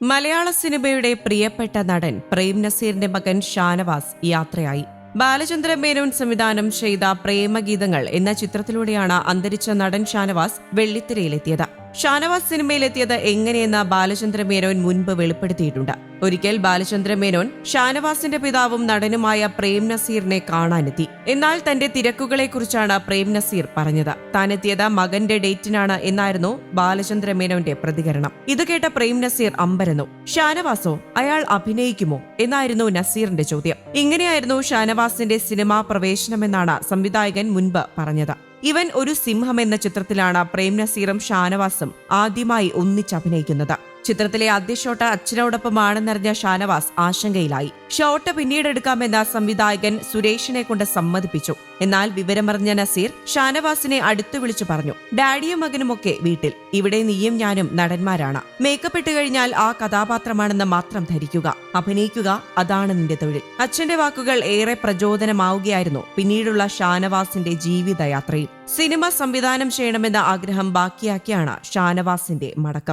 മലയാള സിനിമയുടെ പ്രിയപ്പെട്ട നടൻ പ്രേം നസീറിന്റെ മകൻ ഷാനവാസ് യാത്രയായി. ബാലചന്ദ്ര മേനോൻ സംവിധാനം ചെയ്ത പ്രേമഗീതങ്ങൾ എന്ന ചിത്രത്തിലൂടെയാണ് അന്തരിച്ച നടൻ ഷാനവാസ് വെള്ളിത്തിരയിലെത്തിയത്. ഷാനവാസ് സിനിമയിലെത്തിയത് എങ്ങനെയെന്ന് ബാലചന്ദ്ര മേനോൻ മുൻപ് വെളിപ്പെടുത്തിയിട്ടുണ്ട്. ഒരിക്കൽ ബാലചന്ദ്ര മേനോൻ ഷാനവാസിന്റെ പിതാവും നടനുമായ പ്രേം നസീറിനെ കാണാനെത്തി. എന്നാൽ തന്റെ തിരക്കുകളെക്കുറിച്ചാണ് പ്രേം നസീർ പറഞ്ഞത്. താനെത്തിയത് മകന്റെ ഡേറ്റിനാണ് എന്നായിരുന്നു ബാലചന്ദ്ര മേനോന്റെ പ്രതികരണം. ഇത് കേട്ട പ്രേം നസീർ അമ്പരന്നു. ഷാനവാസോ അയാൾ അഭിനയിക്കുമോ? എന്നായിരുന്നു നസീറിന്റെ ചോദ്യം. ഇങ്ങനെയായിരുന്നു ഷാനവാസിന്റെ സിനിമാ പ്രവേശനമെന്നാണ് സംവിധായകൻ മുൻപ് പറഞ്ഞത്. ഇവൻ ഒരു സിംഹം എന്ന ചിത്രത്തിലാണ് പ്രേം നസീറും ഷാനവാസും ആദ്യമായി ഒന്നിച്ചഭിനയിക്കുന്നത്. ചിത്രത്തിലെ ആദ്യ ഷോട്ട് അച്ഛനോടൊപ്പമാണെന്നറിഞ്ഞ ഷാനവാസ് ആശങ്കയിലായി. ഷോട്ട് പിന്നീട് എടുക്കാമെന്ന സംവിധായകൻ സുരേഷിനെ കൊണ്ട് സമ്മതിപ്പിച്ചു. എന്നാൽ വിവരമറിഞ്ഞ നസീർ ഷാനവാസിനെ അടുത്തു വിളിച്ചു പറഞ്ഞു ഡാഡിയും മകനുമൊക്കെ വീട്ടിൽ. ഇവിടെ നീയും ഞാനും നടന്മാരാണ്. മേക്കപ്പ് ഇട്ട് കഴിഞ്ഞാൽ ആ കഥാപാത്രമാണെന്ന് മാത്രം ധരിക്കുക. അഭിനയിക്കുക അതാണ് നിന്റെ തൊഴിൽ. അച്ഛന്റെ വാക്കുകൾ ഏറെ പ്രചോദനമാവുകയായിരുന്നു പിന്നീടുള്ള ഷാനവാസിന്റെ ജീവിതയാത്രയിൽ. സിനിമ സംവിധാനം ചെയ്യണമെന്ന ആഗ്രഹം ബാക്കിയാക്കിയാണ് ഷാനവാസിന്റെ മടക്കം.